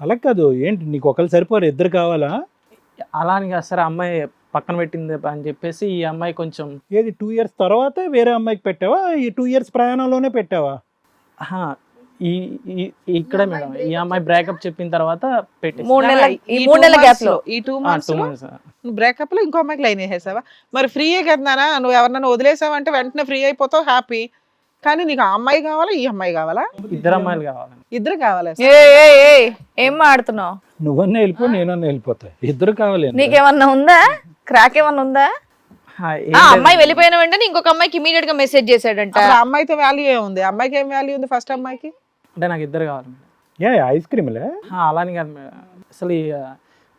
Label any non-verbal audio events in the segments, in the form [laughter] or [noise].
అలా కాదు ఏంటి? నీకు ఒకరు సరిపోరు. ఇద్దరు కావాలా? అలా అని కాదు సార్. ఆ అమ్మాయి పక్కన పెట్టింది అని చెప్పేసి ఈ అమ్మాయి కొంచెం ఏది? టూ ఇయర్స్ తర్వాత వేరే అమ్మాయికి పెట్టావా? ఈ టూ ఇయర్స్ ప్రయాణంలోనే పెట్టావా? ఆహా, ఈ ఈ- ఇక్కడే మేడం. ఈ అమ్మాయి బ్రేకప్ చెప్పిన తర్వాత పెట్టేసి మూడు నెలల ఈ ఈ మూడు two నెలల months గ్యాప్లో లో, ఈ టూ టూ మంత్స్ మంత్స్ నువ్వు బ్రేకప్లో ఇంకో అమ్మాయికి లైన్ వేసేసావా? మరి ఫ్రీయే కదా నాన్న. నువ్వు ఎవరినైనా వదిలేసావంటే వెంటనే ఫ్రీ అయిపోతావు హ్యాపీ కానీ నీకు ఆ అమ్మాయి కావాలా ఈ అమ్మాయి కావాలా? ఇద్దరు అమ్మాయిలు కావాలండి ఇద్దరు కావాలా ఏ ఏ ఏ ఏం మాడుతున్నావు? నువ్వన్నా వెళ్ళిపో నేనన్నా వెళ్ళిపోతా. ఇద్దరు కావాలి నీకేమన్నా ఉందా? క్రాక్ ఏమన్నా ఉందా? ఆ. అమ్మాయి వెళ్ళిపోయిన వెంటనే ఇంకొక అమ్మాయికి ఇమీడియట్గా మెసేజ్ చేశాడంట. అప్పుడు ఆ అమ్మాయితో వాల్యూ ఏముంది అమ్మాయికి ఏం వాల్యూ ఉంది ఫస్ట్ అమ్మాయికి? అంటే నాకు ఇద్దరు కావాలి మేడం. ఏ ఐస్ క్రీమ్లే ఆ, అలాని కాదు మేడం. అసలు ఈ, ఆ,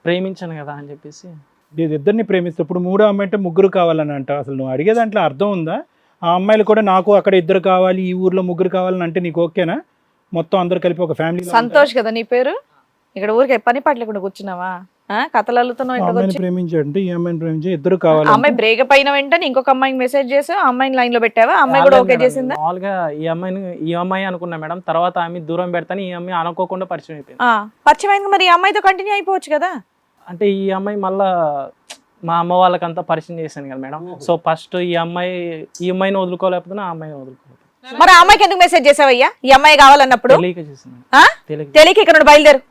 ప్రేమించాను కదా అని చెప్పేసి. ఇది ఇద్దరిని ప్రేమిస్తే ఇప్పుడు మూడో అమ్మాయి అంటే ముగ్గురు కావాలని అంట. అసలు నువ్వు అడిగే దాంట్లో అర్థం ఉందా? ఆ అమ్మాయిలు కూడా నాకు అక్కడ ఇద్దరు కావాలి ఈ ఊర్లో ముగ్గురు కావాలని అంటే నీకు ఓకేనా? మొత్తం అందరు కలిపి ఒక ఫ్యామిలీ సంతోష్ కదా నీ పేరు? ఇక్కడ ఊరికి పని కూర్చున్నావా? కథలు అల్లుతున్నావు ఇంటికి అమ్మాయిని వచ్చి? ప్రేమించంటే ఈ అమ్మాయిని ప్రేమించి ఇద్దరు కావాలి అమ్మాయి బ్రేకప్ అయిన వెంటనే ఇంకొక అమ్మాయికి మెసేజ్ చేసావు ఆ అమ్మాయిని లైన్లో పెట్టావా? అమ్మాయి కూడా ఓకే మేడం. చేసిందా? మామూలుగా ఈ అమ్మాయిని ఈ అమ్మాయి అనుకున్నా మేడం తర్వాత ఆమె దూరం పెడతాను ఈ అమ్మాయి అనుకోకుండా పరిచయం అయిపోయింది. ఆ, పరిచయం అయింది మరి ఈ అమ్మాయితో కంటిన్యూ అయిపోవచ్చు కదా? అంటే ఈ అమ్మాయి మళ్ళా మా అమ్మ వాళ్ళకంతా పరిచయం చేశాను కదా మేడం. సో ఫస్ట్ ఈ అమ్మాయి ఈ అమ్మాయిని వదులుకోలేకపోతే ఆ అమ్మాయిని వదులుకోలేదు. మరి ఆ అమ్మాయికి ఎందుకు మెసేజ్ చేసావయ్యా? ఈ అమ్మాయి కావాలన్నప్పుడు? తెలియక చేసింది ఆ? తెలియక. తెలియక ఇక్కడ నుండి బయలుదేరు.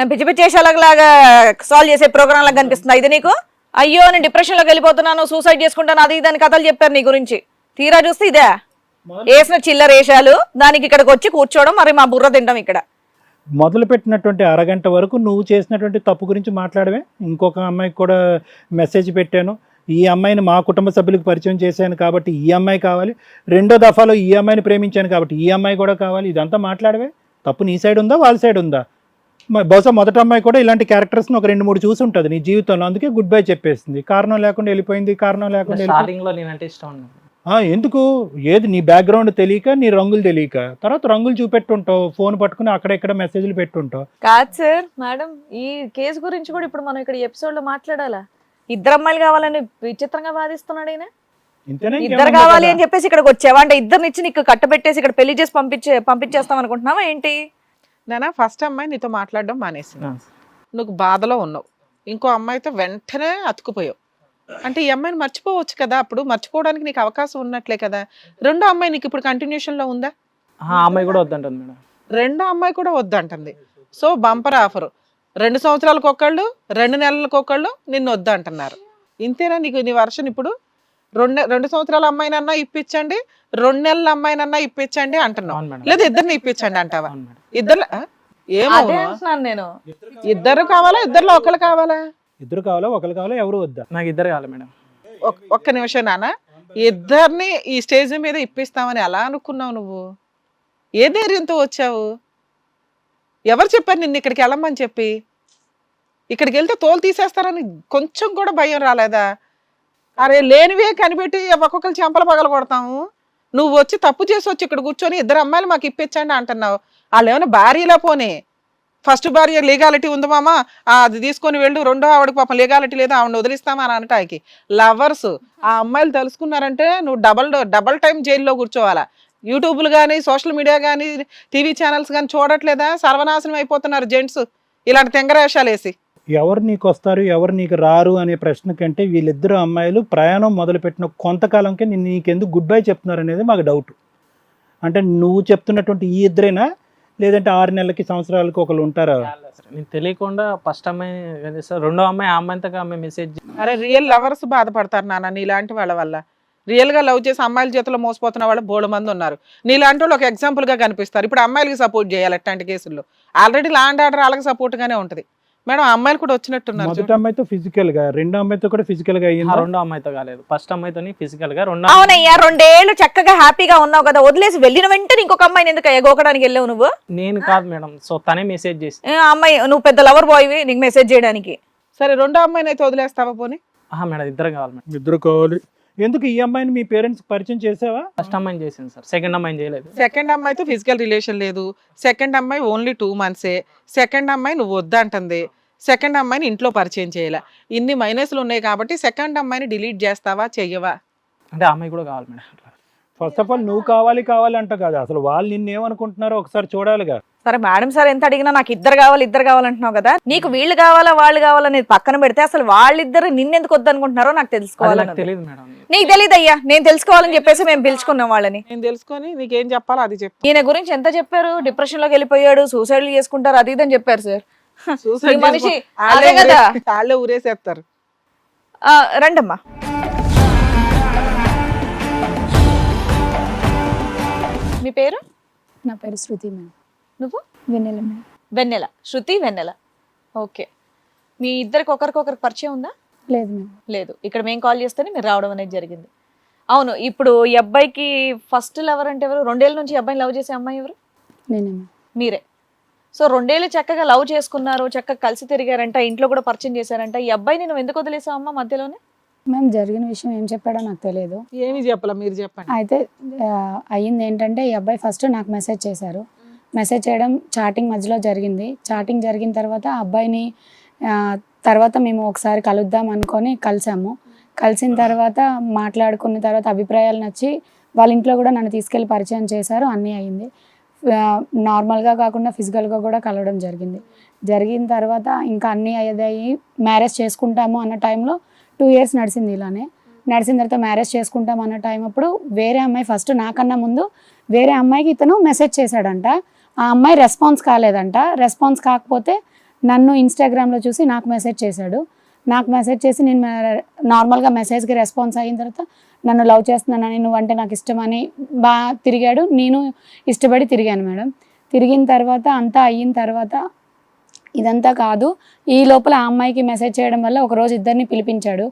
నేను పిచ్చి పిచ్చి వేషాలలాగా సాల్వ్ చేసే ప్రోగ్రామ్ లాగా కనిపిస్తుంది. ఇది నీకు? అయ్యో నేను డిప్రెషన్లోకి వెళ్ళిపోతున్నాను సూసైడ్ చేసుకుంటాను అది ఇది అని కథలు చెప్పారు నీ గురించి. తీరా చూస్తే ఇదే? వేసిన చిల్లర వేషాలు దానికి ఇక్కడికి వచ్చి కూర్చోవడం మరి మా బుర్ర తింటాం ఇక్కడ. మొదలు పెట్టినటువంటి అరగంట వరకు నువ్వు చేసినటువంటి తప్పు గురించి మాట్లాడమే ఇంకొక అమ్మాయికి కూడా మెసేజ్ పెట్టాను. ఈ అమ్మాయిని మా కుటుంబ సభ్యులకు పరిచయం చేశాను కాబట్టి ఈ అమ్మాయి కావాలి. రెండో దఫాలో ఈ అమ్మాయిని ప్రేమించాను కాబట్టి ఈ అమ్మాయి కూడా కావాలి. ఇదంతా మాట్లాడవే. తప్పు నీ సైడ్ ఉందా? వాళ్ళ సైడ్ ఉందా? బహుశా మొదటి అమ్మాయి కూడా ఇలాంటి క్యారెక్టర్స్ని ఒక రెండు మూడు చూసి ఉంటుంది నీ జీవితంలో. అందుకే గుడ్ బై చెప్పేసింది. కారణం లేకుండా వెళ్ళిపోయింది కారణం లేకుండా నేనంటే ఇష్టం ఎందుకు? ఏది నీ బ్యాక్గ్రౌండ్ తెలియక నీ రంగులు తెలియక. తర్వాత రంగులు చూపెట్టుంటావు ఫోన్ పట్టుకుని అక్కడెక్కడ మెసేజ్లు పెట్టుంటావు. కాదు సార్ మేడం ఈ కేసు గురించి కూడా ఇప్పుడు మనం ఇక్కడ ఎపిసోడ్లో మాట్లాడాలా? ఇద్దరు అమ్మాయిలు కావాలని విచిత్రంగా వాదిస్తున్నాడు ఈయన. ఇంతేనా ఇద్దరు కావాలి? అని చెప్పేసి ఇక్కడికి వచ్చావా? అంటే ఇద్దరిని ఇచ్చి నీకు కట్టబెట్టేసి ఇక్కడ పెళ్ళి చేసి పంపించే పంపించేస్తాం అనుకుంటున్నావా ఏంటి? నాన్న ఫస్ట్ అమ్మాయి నీతో మాట్లాడడం మానేసింది. నువ్వు బాధలో ఉన్నావు. ఇంకో అమ్మాయితో వెంటనే అతుకుపోయావు అంటే ఈ అమ్మాయిని మర్చిపోవచ్చు కదా అప్పుడు? మర్చిపోవడానికి నీకు అవకాశం ఉన్నట్లే కదా? రెండో అమ్మాయి నీకు ఇప్పుడు కంటిన్యూషన్లో ఉందా? ఆ అమ్మాయి కూడా వద్దంటుంది మేడం. రెండో అమ్మాయి కూడా వద్దంటుంది. సో బంపర్ ఆఫర్ రెండు సంవత్సరాలకు ఒకళ్ళు రెండు నెలలకు ఒకళ్ళు నిన్ను వద్దంటున్నారు. ఇంతేనా నీకు నీ వర్షన్ ఇప్పుడు? రెండు రెండు సంవత్సరాల అమ్మాయినన్నా ఇప్పించండి రెండు నెలల అమ్మాయినన్నా ఇప్పించండి అంటున్నావు. లేదా ఇద్దరిని ఇప్పించండి అంటావా? ఇద్దరు ఏమో నేను. ఇద్దరు కావాలా ఇద్దరులో ఒకళ్ళు కావాలా? ఇద్దరు కావాలా ఒకరు కావాలా ఎవరు వద్దా? నాకు ఇద్దరు కావాలి మేడం. ఒక్- ఒక్క నిమిషం నాన్న. ఇద్దరిని ఈ స్టేజ్ మీద ఇప్పిస్తామని ఎలా అనుకున్నావు నువ్వు? ఏ ధైర్యంతో వచ్చావు? ఎవరు చెప్పారు నిన్ను ఇక్కడికి వెళ్ళమని చెప్పి? ఇక్కడికి వెళ్తే తోలు తీసేస్తారని కొంచెం కూడా భయం రాలేదా? అరే లేనివే కనిపెట్టి ఒక్కొక్కరు చెంపలు పగల కొడతాము. నువ్వు వచ్చి తప్పు చేసి వచ్చి ఇక్కడ కూర్చొని ఇద్దరు అమ్మాయిలు మాకు ఇప్పించండి అంటున్నావు. వాళ్ళు ఏమైనా భార్యలా పోనీ. ఫస్ట్ భార్య లీగాలిటీ ఉంది మామ. అది తీసుకొని వెళ్ళు రెండో ఆవిడకి పాపం లీగాలిటీ లేదు ఆవిడ వదిలిస్తామా అని అనటానికి. లవర్స్ ఆ అమ్మాయిలు తెలుసుకున్నారంటే నువ్వు డబల్ డబల్ టైం జైల్లో కూర్చోవాలా. యూట్యూబ్లు కానీ సోషల్ మీడియా కానీ టీవీ ఛానల్స్ కానీ చూడట్లేదా? సర్వనాశనం అయిపోతున్నారు జెంట్స్ ఇలాంటి తెంగరేషాలు వేసి. ఎవరు నీకు వస్తారు ఎవరు నీకు రారు అనే ప్రశ్న కంటే వీళ్ళిద్దరు అమ్మాయిలు ప్రయాణం మొదలుపెట్టిన కొంతకాలంకే నేను నీకెందుకు గుడ్ బై చెప్తున్నారు అనేది మాకు డౌట్ అంటే నువ్వు చెప్తున్నటువంటి ఈ ఇద్దరేనా? లేదంటే ఆరు నెలలకి సంవత్సరాలకి ఒకరు ఉంటారా? నేను తెలియకుండా ఫస్ట్ అమ్మాయి చేస్తారు రెండో అమ్మాయి ఆ అమ్మాయితో అమ్మాయి మెసేజ్ అరే రియల్ లవర్స్ బాధపడతారు నాన్న నీలాంటి వాళ్ళ వల్ల. రియల్గా లవ్ చేసి అమ్మాయిల చేతిలో మోసపోతున్న వాళ్ళు బోడు మంది ఉన్నారు. నీలాంటి వాళ్ళు ఒక ఎగ్జాంపుల్గా కనిపిస్తారు. ఇప్పుడు అమ్మాయిలకి సపోర్ట్ చేయాలి అట్లాంటి కేసుల్లో. ఆల్రెడీ ల్యాండ్ ఆర్డర్ వాళ్ళకి సపోర్ట్ గానే ఉంటది. మేడం అమ్మాయిలు కూడా వచ్చినట్టున్నారు మొదటి అమ్మాయితో ఫిజికల్గా రెండో అమ్మాయితో కూడా ఫిజికల్గా అయ్యింది? రెండో అమ్మాయితో కాలేదు. ఫస్ట్ అమ్మాయితోని ఫిజికల్గా రెండో అవునయ్యా రెండేళ్ళు చక్కగా హ్యాపీగా ఉన్నావు కదా వదిలేసి వెళ్ళిన వెంటనే ఇంకొక అమ్మాయిని ఎందుకు ఎగోకడానికి వెళ్ళావు నువ్వు? నేను కాదు మేడం సో తనే మెసేజ్ చేసి అమ్మాయి నువ్వు పెద్ద లవర్ బాయ్వి నీకు మెసేజ్ చేయడానికి. సరే రెండో అమ్మాయిని అయితే వదిలేస్తావా పోనీ? మేడం ఇద్దరు కావాలి మేడం. ఇద్దరు కావాలి. ఎందుకు ఈ అమ్మాయిని మీ పేరెంట్స్ పరిచయం చేసావా? ఫస్ట్ అమ్మాయిని చేసింది సార్. సెకండ్ అమ్మాయిని చేయలేదు. సెకండ్ అమ్మాయితో ఫిజికల్ రిలేషన్ లేదు. సెకండ్ అమ్మాయి ఓన్లీ టూ మంత్సే. సెకండ్ అమ్మాయి నువ్వు వద్దంటుంది. సెకండ్ అమ్మాయిని ఇంట్లో పరిచయం చేయాల. ఇన్ని మైనస్లు ఉన్నాయి కాబట్టి సెకండ్ అమ్మాయిని డిలీట్ చేస్తావా చెయ్యవా? అంటే ఆ అమ్మాయి కూడా కావాలి మేడం. ఫస్ట్ ఆఫ్ ఆల్ నువ్వు కావాలి కావాలి అంట కాదు. అసలు వాళ్ళు నిన్ను ఏమనుకుంటున్నారో ఒకసారి చూడాలిగా. సరే మేడం సార్ ఎంత అడిగినా నాకు ఇద్దరు కావాలి ఇద్దరు కావాలంటున్నావు కదా. నీకు వీళ్ళు కావాలా వాళ్ళు కావాలనేది పక్కన పెడితే అసలు వాళ్ళిద్దరు నిన్నెందుకు వద్దనుకుంటున్నారో నాకు తెలుసుకోవాలని. తెలియదు మేడం. నీకు తెలియదు అయ్యా నేను తెలుసుకోవాలని చెప్పేసి మేము పిలుచుకున్నాం వాళ్ళని. నేను తెలుసుకొని నీకేం చెప్పాలో అది చెప్పు. ఈయన గురించి ఎంత చెప్పారు? డిప్రెషన్లోకి వెళ్ళిపోయాడు సూసైడ్లు చేసుకుంటారు అది ఇది అని చెప్పారు సార్. [laughs] ఈ మనిషి అదే కదా. ఊరే- వాళ్ళే ఊరేసేస్తారు. ఆ, రండమ్మా. మీ పేరు? నా పేరు శృతి మ్యామ్ నువ్వు? వెన్నెల వెన్నెల. శృతి వెన్నెల. ఓకే. మీ ఇద్దరికి ఒకరికొకరికి పరిచయం ఉందా? లేదు మ్యామ్ లేదు. ఇక్కడ మేము కాల్ చేస్తేనే మీరు రావడం అనేది జరిగింది. అవును ఇప్పుడు ఈ అబ్బాయికి ఫస్ట్ లవర్ అంటే ఎవరు? రెండేళ్ళ నుంచి ఈ అబ్బాయిని లవ్ చేసే అమ్మాయి ఎవరు? నేనే మీరే. సో రెండేళ్ళు చక్కగా లవ్ చేసుకున్నారు చక్కగా కలిసి తిరిగారంట ఇంట్లో కూడా పరిచయం చేశారంట. ఈ అబ్బాయిని నువ్వు ఎందుకు వదిలేసావు అమ్మ మధ్యలోనే? మ్యామ్ జరిగిన విషయం ఏం చెప్పాడో నాకు తెలియదు ఏమి చెప్పాలా మీరు చెప్పండి. అయితే ఆ, అయ్యింది ఏంటంటే ఈ అబ్బాయి ఫస్ట్ నాకు మెసేజ్ చేశారు. మెసేజ్ చేయడం చాటింగ్ మధ్యలో జరిగింది. చాటింగ్ జరిగిన తర్వాత అబ్బాయిని తర్వాత మేము ఒకసారి కలుద్దాం అనుకొని కలిసాము. కలిసిన తర్వాత మాట్లాడుకున్న తర్వాత అభిప్రాయాలు నచ్చి వాళ్ళ ఇంట్లో కూడా నన్ను తీసుకెళ్ళి పరిచయం చేశారు. అన్నీ అయింది. నార్మల్గా కాకుండా ఫిజికల్గా కూడా కలవడం జరిగింది. జరిగిన తర్వాత ఇంకా అన్నీ అయ్యేదయ్యి మ్యారేజ్ చేసుకుంటాము అన్న టైంలో టూ ఇయర్స్ నడిచింది ఇలానే. నడిచిన తర్వాత మ్యారేజ్ చేసుకుంటాం అన్న టైం అప్పుడు వేరే అమ్మాయి ఫస్ట్ నాకన్నా ముందు వేరే అమ్మాయికి ఇతను మెసేజ్ చేశాడంట. ఆ అమ్మాయి రెస్పాన్స్ కాలేదంట. రెస్పాన్స్ కాకపోతే నన్ను ఇన్స్టాగ్రామ్లో చూసి నాకు మెసేజ్ చేశాడు. నాకు మెసేజ్ చేసి నేను నార్మల్గా మెసేజ్కి రెస్పాన్స్ అయిన తర్వాత నన్ను లవ్ చేస్తున్నానని నువ్వంటే నాకు ఇష్టమని బాగా తిరిగాడు. నేను ఇష్టపడి తిరిగాను మేడం. తిరిగిన తర్వాత అంతా అయిన తర్వాత ఇదంతా కాదు. ఈ లోపల ఆ అమ్మాయికి మెసేజ్ చేయడం వల్ల ఒకరోజు ఇద్దరిని పిలిపించాడు.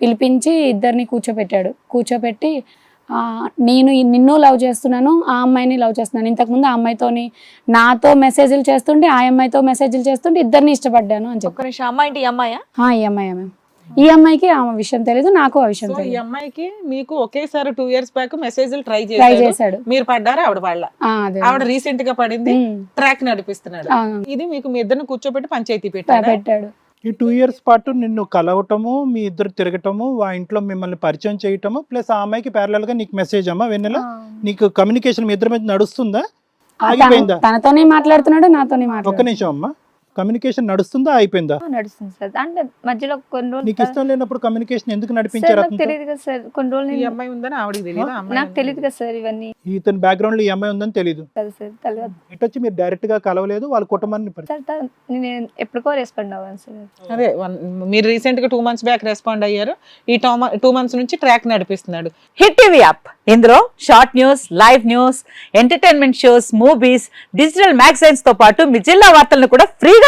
పిలిపించి ఇద్దరిని కూర్చోపెట్టాడు. కూర్చోపెట్టి నేను నిన్ను లవ్ చేస్తున్నాను ఆ అమ్మాయిని లవ్ చేస్తున్నాను. ఇంతకుముందు ఆ అమ్మాయితోని నాతో మెసేజ్లు చేస్తుంటే ఆ అమ్మాయితో మెసేజ్లు చేస్తుంటే ఇద్దరిని ఇష్టపడ్డాను అని చెప్పి. ఒక్క నిమిషం అమ్మాయి ఈ అమ్మాయా? ఆ, ఈ అమ్మాయి మ్యామ్. ఈ అమ్మాయికి ఆ విషయం తెలియదు నాకు ఆ విషయం సో ఈ తెలియదు అమ్మాయికి మీకు ఒకేసారి టూ ఇయర్స్ బ్యాక్ మెసేజ్లు ట్రై ట్రై చేశాడు. మీరు పడ్డారా ఆవిడ వాళ్ళ? ఆవిడ రీసెంట్గా పడింది ట్రాక్ నడిపిస్తున్నాడు. ఇది మీకు మీ ఇద్దరిని కూర్చోబెట్టి పంచాయతీ పెట్టాడు? పెట్టాడు. ఈ టూ ఇయర్స్ పాటు నిన్ను కలవటము మీ ఇద్దరు తిరగటము ఆ ఇంట్లో మిమ్మల్ని పరిచయం చేయటము ప్లస్ ఆ అమ్మాయికి parallel గా నీకు మెసేజ్ అమ్మా వెన్నెల. నీకు కమ్యూనికేషన్ మీ ఇద్దరి మధ్య నడుస్తుందా? ఆగిపోయిందా తన- తనతోనే మాట్లాడుతున్నాడు నాతోనే ఒక్క నిమిషం అమ్మా. కమ్యూనికేషన్ నడుస్తుందా అయిపోయిందా? నడుస్తుంది సార్. అంటే మధ్యలో కొన్ని రోజులు నీకు ఇష్టం లేనప్పుడు కమ్యూనికేషన్ ఎందుకు నడిపించారు నాకు? తెలియదు కదా సార్. కొన్ని రోజులు ఈ నేను- అమ్మాయి ఉందని ఆవిడకి తెలియదు నాకు తెలియదు కదా సార్ ఇవన్నీ. ఇతని బ్యాక్గ్రౌండ్లో ఈ అమ్మాయి ఉందని తెలియదు కదా సార్ తెలియదు ఇటు వచ్చి మీరు డైరెక్ట్గా కలవలేదు వాళ్ళ కుటుంబాన్ని పరిచయం సార్ తా- నేను ఎప్పటికో రెస్పాండ్ అవ్వను సార్. అదే వన్- మీరు రీసెంట్గా టూ మంత్స్ బ్యాక్ రెస్పాండ్ అయ్యారు. ఈ టూ మంత్స్ నుంచి ట్రాక్ నడిపిస్తున్నాడు. హిట్ టీవీ యాప్ ఇందులో short news live news entertainment shows movies digital మ్యాగజైన్స్తో పాటు మీ జిల్లా వార్తలను కూడా ఫ్రీగా